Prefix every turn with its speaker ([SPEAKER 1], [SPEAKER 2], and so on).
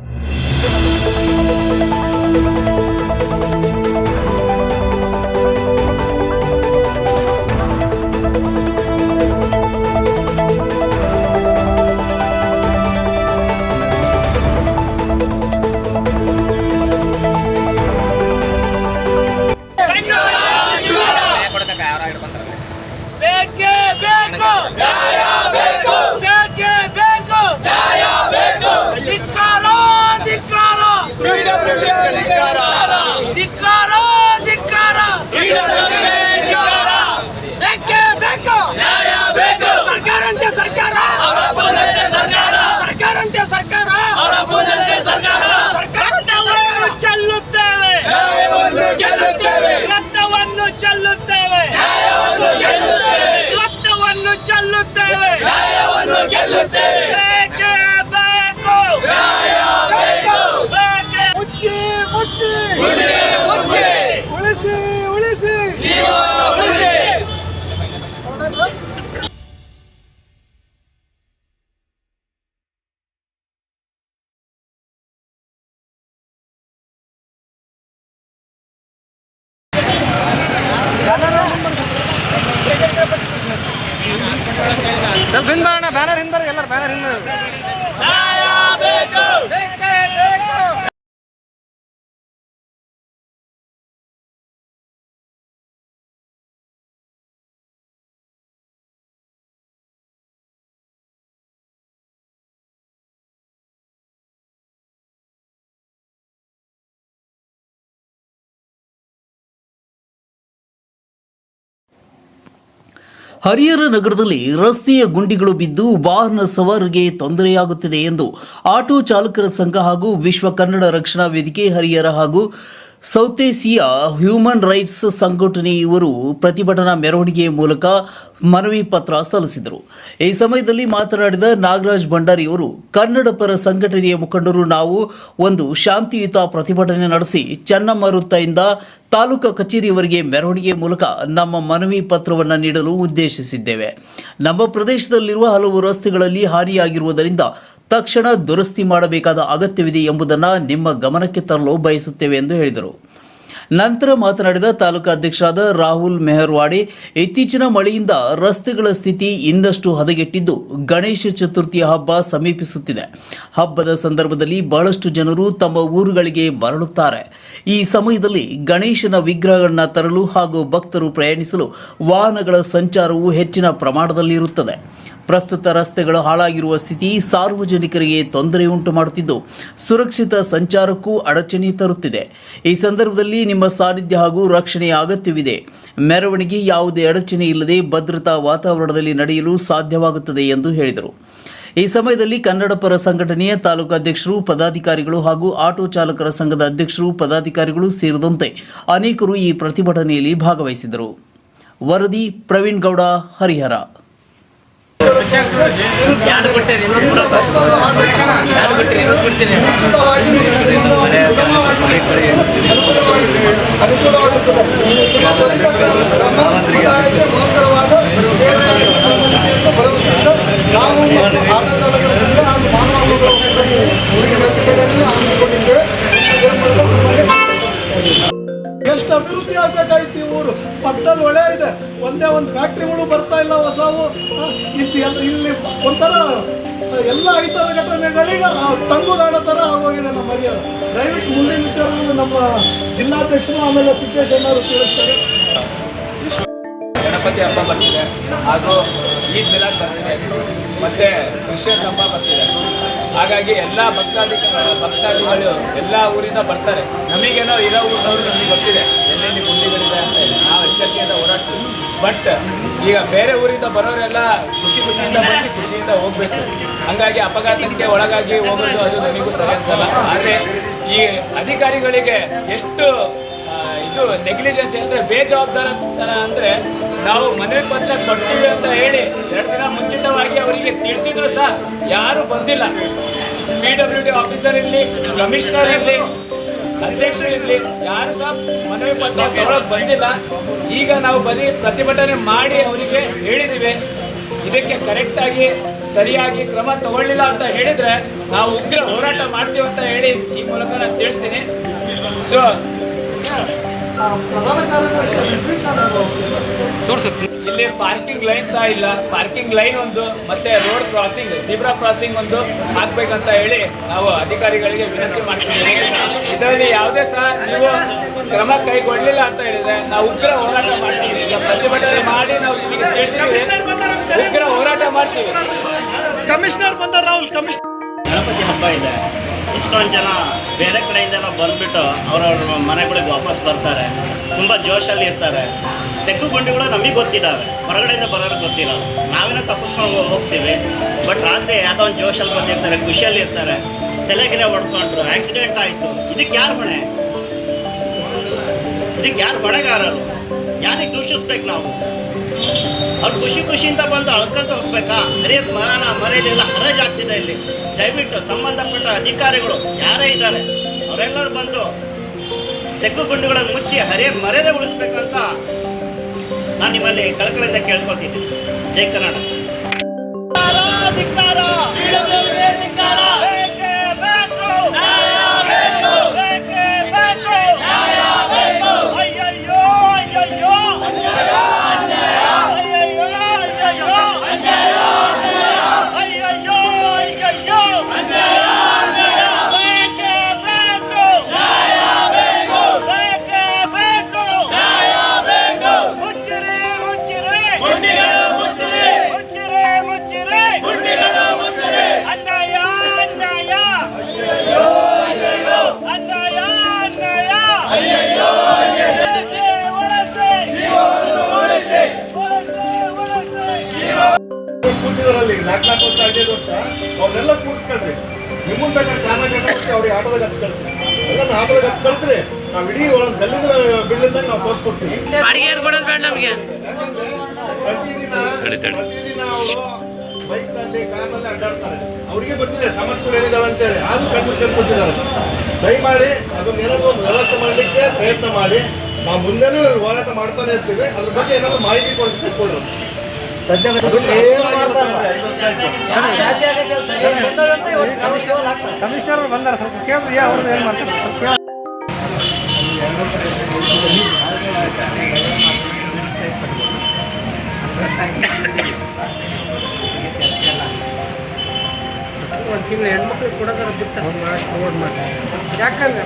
[SPEAKER 1] you Shall
[SPEAKER 2] Harihara ನಗರದಲ್ಲಿ ರಸ್ತೆಯ ಗುಂಡಿಗಳು ಬಿದ್ದು ವಾಹನ ಸವಾರರಿಗೆ ತೊಂದರೆಯಾಗುತ್ತಿದೆ ಎಂದು ಆಟೋ ಚಾಲಕರ ಸಂಘ ಹಾಗೂ ವಿಶ್ವ ಕನ್ನಡ ರಕ್ಷಣಾ ವೇದಿಕೆ ಹರಿಹರ ಹಾಗೂ ಸೌತೇಸಿಯ ಹ್ಯೂಮನ್ ರೈಟ್ಸ್ ಸಂಘಟನೆ ಇವರು ಪ್ರತಿಭಟನಾ ಮೆರವಣಿಗೆ ಮೂಲಕ ಮನವಿ ಪತ್ರ ಸಲ್ಲಿಸಿದರು. ಈ ಸಮಯದಲ್ಲಿ ಮಾತನಾಡಿದ ನಾಗರಾಜ್ ಭಂಡಾರಿ ಅವರು ಕನ್ನಡ ಪರ ಸಂಘಟನೆಯ ಮುಖಂಡರು ನಾವು ಒಂದು ಶಾಂತಿಯುತ ಪ್ರತಿಭಟನೆ ನಡೆಸಿ ಚೆನ್ನಮ್ಮ ವೃತ್ತದಿಂದ ತಾಲೂಕಾ ಕಚೇರಿಯವರಿಗೆ ಮೆರವಣಿಗೆ ಮೂಲಕ ನಮ್ಮ ಮನವಿ ಪತ್ರವನ್ನು ನೀಡಲು ಉದ್ದೇಶಿಸಿದ್ದೇವೆ. ನಮ್ಮ ಪ್ರದೇಶದಲ್ಲಿರುವ ಹಲವು ರಸ್ತೆಗಳಲ್ಲಿ ಹಾನಿಯಾಗಿರುವುದರಿಂದ ತಕ್ಷಣ ದುರಸ್ತಿ ಮಾಡಬೇಕಾದ ಅಗತ್ಯವಿದೆ ಎಂಬುದನ್ನು ನಿಮ್ಮ ಗಮನಕ್ಕೆ ತರಲು ಬಯಸುತ್ತೇವೆ ಎಂದು ಹೇಳಿದರು. ನಂತರ ಮಾತನಾಡಿದ ತಾಲೂಕಾ ಅಧ್ಯಕ್ಷರಾದ ರಾಹುಲ್ ಮೆಹರ್ವಾಡಿ, ಇತ್ತೀಚಿನ ಮಳೆಯಿಂದ ರಸ್ತೆಗಳ ಸ್ಥಿತಿ ಇನ್ನಷ್ಟು ಹದಗೆಟ್ಟಿದ್ದು ಗಣೇಶ ಚತುರ್ಥಿಯ ಹಬ್ಬ ಸಮೀಪಿಸುತ್ತಿದೆ. ಹಬ್ಬದ ಸಂದರ್ಭದಲ್ಲಿ ಬಹಳಷ್ಟು ಜನರು ತಮ್ಮ ಊರುಗಳಿಗೆ ಮರಳುತ್ತಾರೆ. ಈ ಸಮಯದಲ್ಲಿ ಗಣೇಶನ ವಿಗ್ರಹಗಳನ್ನು ತರಲು ಹಾಗೂ ಭಕ್ತರು ಪ್ರಯಾಣಿಸಲು ವಾಹನಗಳ ಸಂಚಾರವು ಹೆಚ್ಚಿನ ಪ್ರಮಾಣದಲ್ಲಿರುತ್ತದೆ. ಪ್ರಸ್ತುತ ರಸ್ತೆಗಳು ಹಾಳಾಗಿರುವ ಸ್ಥಿತಿ ಸಾರ್ವಜನಿಕರಿಗೆ ತೊಂದರೆ ಉಂಟು ಮಾಡುತ್ತಿದ್ದು, ಸುರಕ್ಷಿತ ಸಂಚಾರಕ್ಕೂ ಅಡಚಣೆ ತರುತ್ತಿದೆ. ಈ ಸಂದರ್ಭದಲ್ಲಿ ನಿಮ್ಮ ಸಾನ್ನಿಧ್ಯ ಹಾಗೂ ರಕ್ಷಣೆಯ ಅಗತ್ಯವಿದೆ. ಮೆರವಣಿಗೆ ಯಾವುದೇ ಅಡಚಣೆ ಇಲ್ಲದೆ ಭದ್ರತಾ ವಾತಾವರಣದಲ್ಲಿ ನಡೆಯಲು ಸಾಧ್ಯವಾಗುತ್ತದೆ ಎಂದು ಹೇಳಿದರು. ಈ ಸಮಯದಲ್ಲಿ ಕನ್ನಡ ಪರ ಸಂಘಟನೆಯ ತಾಲೂಕು ಅಧ್ಯಕ್ಷರು, ಪದಾಧಿಕಾರಿಗಳು ಹಾಗೂ ಆಟೋ ಚಾಲಕರ ಸಂಘದ ಅಧ್ಯಕ್ಷರು, ಪದಾಧಿಕಾರಿಗಳು ಸೇರಿದಂತೆ ಅನೇಕರು ಈ ಪ್ರತಿಭಟನೆಯಲ್ಲಿ ಭಾಗವಹಿಸಿದರು ವರದಿ ಪ್ರವೀಣ್ ಗೌಡ, ಹರಿಹರ.
[SPEAKER 1] ಮಹತ್ತರವಾದ ಸೇವೆಯನ್ನು ಮಾಡುವ ಭರವಸೆಯಿಂದ ನಾವು ಮಾನವ ಎಷ್ಟು ಅಭಿವೃದ್ಧಿ ಆಗ್ಬೇಕಾಯ್ತು ಈ ಊರು. ಪಕ್ಕದಲ್ಲಿ ಒಳ್ಳೆ ಇದೆ. ಒಂದೇ ಒಂದು ಫ್ಯಾಕ್ಟ್ರಿಗಳು ಬರ್ತಾ ಇಲ್ಲ ಹೊಸವು. ಇಲ್ಲಿ ಇಲ್ಲಿ ಒಂಥರ ಎಲ್ಲ ಈ ಥರ ಘಟನೆಗಳಿಗೆ ತಂಗುದಾಣ ಥರ ಆಗೋಗಿದೆ ನಮ್ಮ ಹರಿಹರ ದಯವಿಟ್ಟು ಮುಂದಿನ ವಿಚಾರವನ್ನು ನಮ್ಮ ಜಿಲ್ಲಾಧ್ಯಕ್ಷರು ಆಮೇಲೆ ಎಲ್ಲರೂ ತಿಳಿಸ್ತಾರೆ.
[SPEAKER 3] ಗಣಪತಿ ಹಬ್ಬ ಬರ್ತಿದೆ ಹಾಗೂ ಈದ್ ಮಿಲಾದ್ ಬರ್ತಿದೆ ಮತ್ತೆ ಹಬ್ಬ ಬರ್ತಿದೆ ಹಾಗಾಗಿ ಎಲ್ಲ ಭಕ್ತಾದಿ ಭಕ್ತಾದಿಗಳು ಎಲ್ಲ ಊರಿಂದ ಬರ್ತಾರೆ. ನಮಗೇನೋ ಇರೋ ಊರಿನವ್ರು ನಮಗೆ ಗೊತ್ತಿದೆ. ಎಲ್ಲೆಲ್ಲಿ ಗುಂಡಿಗಳಿದೆ ಅಂತ ನಾವು ಎಚ್ಚರಿಕೆಯಿಂದ ಓಡಾಡ್ತೀವಿ ಬಟ್ ಈಗ ಬೇರೆ ಊರಿಂದ ಬರೋರೆಲ್ಲ ಖುಷಿ ಖುಷಿಯಿಂದ ಬಂದು ಖುಷಿಯಿಂದ ಹೋಗ್ಬೇಕು. ಹಂಗಾಗಿ ಅಪಘಾತಕ್ಕೆ ಒಳಗಾಗಿ ಹೋಗೋದು ಅದು ನಮಗೂ ಸರಿ ಅನ್ಸಲ್ಲ. ಆದರೆ ಈ ಅಧಿಕಾರಿಗಳಿಗೆ ಎಷ್ಟು ಇದು ನೆಗ್ಲಿಜೆನ್ಸ್ ಅಂದರೆ ಬೇಜವಾಬ್ದಾರ ಅಂದ್ರೆ ನಾವು ಮನವಿ ಪತ್ರ ಕೊಡ್ತೀವಿ ಅಂತ ಹೇಳಿ ಎರಡು ದಿನ ಮುಂಚಿತವಾಗಿ ಅವರಿಗೆ ತಿಳಿಸಿದ್ರು ಸಹ, ಯಾರು ಬಂದಿಲ್ಲ. ಪಿ ಡಬ್ಲ್ಯೂ ಡಿ ಆಫೀಸರ್ ಇರಲಿ ಕಮಿಷನರ್ ಇರಲಿ, ಅಧ್ಯಕ್ಷರು ಇರಲಿ, ಯಾರು ಸಹ ಮನವಿ ಪತ್ರ ತಗೊಳಕ್ ಬಂದಿಲ್ಲ. ಈಗ ನಾವು ಬರೀ ಪ್ರತಿಭಟನೆ ಮಾಡಿ ಅವರಿಗೆ ಹೇಳಿದ್ದೀವಿ ಇದಕ್ಕೆ ಕರೆಕ್ಟಾಗಿ ಸರಿಯಾಗಿ ಕ್ರಮ ತಗೊಳ್ಳಿಲ್ಲ ಅಂತ ಹೇಳಿದ್ರೆ ನಾವು ಉಗ್ರ ಹೋರಾಟ ಮಾಡ್ತೀವಿ ಅಂತ ಹೇಳಿ ಈ ಮೂಲಕ ನಾನು ತಿಳಿಸ್ತೀನಿ. ಸೊ
[SPEAKER 1] ಪ್ರಧಾನ ಕಾರ್ಯದರ್ಶಿ
[SPEAKER 3] ಇಲ್ಲಿ ಪಾರ್ಕಿಂಗ್ ಲೈನ್ ಸಹ ಇಲ್ಲ. ಪಾರ್ಕಿಂಗ್ ಲೈನ್ ಒಂದು ಮತ್ತೆ ರೋಡ್ ಕ್ರಾಸಿಂಗ್ ಜೀಬ್ರಾ ಕ್ರಾಸಿಂಗ್ ಒಂದು ಹಾಕ್ಬೇಕಂತ ಹೇಳಿ ನಾವು ಅಧಿಕಾರಿಗಳಿಗೆ ವಿನಂತಿ ಮಾಡ್ತೀವಿ ಇದರಲ್ಲಿ ಯಾವುದೇ ಸಹ ನೀವು ಕ್ರಮ ಕೈಗೊಳ್ಳಿಲ್ಲ ಅಂತ ಹೇಳಿದ್ರೆ ನಾವು ಉಗ್ರ ಹೋರಾಟ ಮಾಡ್ತೀವಿ. ಈಗ ಪ್ರತಿಭಟನೆ ಮಾಡಿ ನಾವು ನಿಮಗೆ ತಿಳಿಸಿದ್ದೀವಿ. ಉಗ್ರ ಹೋರಾಟ ಮಾಡ್ತೀವಿ.
[SPEAKER 1] ಕಮಿಷನರ್ ಬಂದ ರಾಹುಲ್ ಕಮಿಷನರ್
[SPEAKER 4] ಗಣಪತಿ ಹಬ್ಬ ಇದೆ. ಎಷ್ಟೊಂದು ಜನ ಬೇರೆ ಕಡೆಯಿಂದೆಲ್ಲ ಬಂದುಬಿಟ್ಟು ಅವ್ರವ್ರ ಮನೆಗಳಿಗೆ ವಾಪಸ್ ಬರ್ತಾರೆ. ತುಂಬ ಜೋಶಲ್ಲಿ ಇರ್ತಾರೆ. ತೆಗ್ಗು ಗುಂಡಿಗಳು ನಮಗೆ ಗೊತ್ತಿದ್ದಾವೆ. ಹೊರಗಡೆಯಿಂದ ಬರೋರು ಗೊತ್ತಿಲ್ಲ ನಾವೇನೋ ತಪ್ಪಿಸ್ಕೊಂಡು ಹೋಗ್ತೀವಿ. ಬಟ್ ರಾತ್ರಿ ಯಾವುದೋ ಒಂದು ಜೋಶಲ್ಲಿ ಬಂದಿರ್ತಾರೆ, ಖುಷಿಯಲ್ಲಿ ಇರ್ತಾರೆ. ತಲೆಗಿರೆ ಹೊಡ್ಕೊಂಡ್ರು. ಆಕ್ಸಿಡೆಂಟ್ ಆಯಿತು. ಇದಕ್ಕೆ ಯಾರು ಹೊಣೆ? ಇದಕ್ಕೆ ಯಾರು ಹೊಣೆಗಾರರು? ಯಾರಿಗೆ ದೂಷಿಸ್ಬೇಕು ನಾವು? ಅವ್ರು ಖುಷಿ ಖುಷಿಯಿಂದ ಬಂದು ಅಳ್ಕೊಂತ ಹೋಗ್ಬೇಕಾ? ಹರಿಯ ಮರನ ಮರೆಯದೆಲ್ಲ ಹರಾಜ್ ಆಗ್ತಿದೆ ಇಲ್ಲಿ. ದಯವಿಟ್ಟು ಸಂಬಂಧಪಟ್ಟ ಅಧಿಕಾರಿಗಳು ಯಾರೇ ಇದ್ದಾರೆ, ಅವರೆಲ್ಲರೂ ಬಂದು ತೆಗ್ಗು ಗುಂಡುಗಳನ್ನು ಮುಚ್ಚಿ ಹರೇ ಮರ್ಯಾದೆ ಉಳಿಸ್ಬೇಕಂತ ನಾನು ನಿಮ್ಮಲ್ಲಿ ಕಳಕಳಿಂದ ಕೇಳ್ಕೊತೀನಿ ಜೈ ಕನ್ನಡ
[SPEAKER 5] ಕೂತಿದಾರಲ್ಲಿ ನಾಲ್ಕು ನಾಲ್ಕು ವರ್ಷ ಐದೈದು ವರ್ಷ ಅವ್ರನ್ನೆಲ್ಲ ಕೂರಿಸ್ಕೊಳ್ರಿ. ನಿಮ್ಮನ್ನ ಬೇಕಾದ್ರೆ ಕಾರಣ ಕಟ್ಟಿ ಅವ್ರಿಗೆ ಆಟೋದಾಗ ಹಚ್ಚಿ ಕಳಿಸ್ರಿ ಎಲ್ಲ ಆಟೋದಾಗ ಹಚ್ಚಿ ಕಳಿಸ್ರಿ. ನಾವು ಇಡೀ ಒಳಗೆ ಗಲ್ಲಿನ ಬಿಲ್ಡಿಂದಾಗ ನಾವು ತೋರಿಸ್ಕೊಡ್ತೀವಿ ಪ್ರತಿದಿನ ಪ್ರತಿದಿನ ಅವರು ಬೈಕ್ನಲ್ಲಿ ಕಾರ್ನಲ್ಲಿ ಅಡ್ಡಾಡ್ತಾರೆ. ಅವರಿಗೆ ಗೊತ್ತಿದೆ ಸಮಸ್ಯೆಗಳು ಏನಿದಾವೆ ಅಂತೇಳಿ. ಅದು ಕಂಡೀಷನ್ ಕೊಟ್ಟಿದ್ದಾರೆ. ದಯಮಾಡಿ ಅದನ್ನ ಏನಾದ್ರು ಒಂದು ವ್ಯವಸ್ಥೆ ಮಾಡಲಿಕ್ಕೆ ಪ್ರಯತ್ನ ಮಾಡಿ. ನಾವು ಮುಂದೆನೂ ಹೋರಾಟ ಮಾಡ್ತಾನೆ ಇರ್ತೀವಿ. ಅದ್ರ ಬಗ್ಗೆ ಏನಾದ್ರು ಮಾಹಿತಿ ಕೊಡ್ತೀವಿ ಕೊಡ್ರಿ. ಐದು
[SPEAKER 6] ಕಮಿಷನರ್ ಬಂದಾರ ಸ್ವಲ್ಪ ಕೇಳಿದ್ರಿ ಅವ್ರದ್ದು ಏನು ಮಾಡ್ತಾರೆ? ಸ್ವಲ್ಪ ಕೇಳ. ಒಂದು ತಿಂಗಳು ಹೆಣ್ಮಕ್ಳಿಗೆ ಕೊಡೋದಾರ ಬಿಟ್ಟು ಮಾಡಿ ಯಾಕಂದ್ರೆ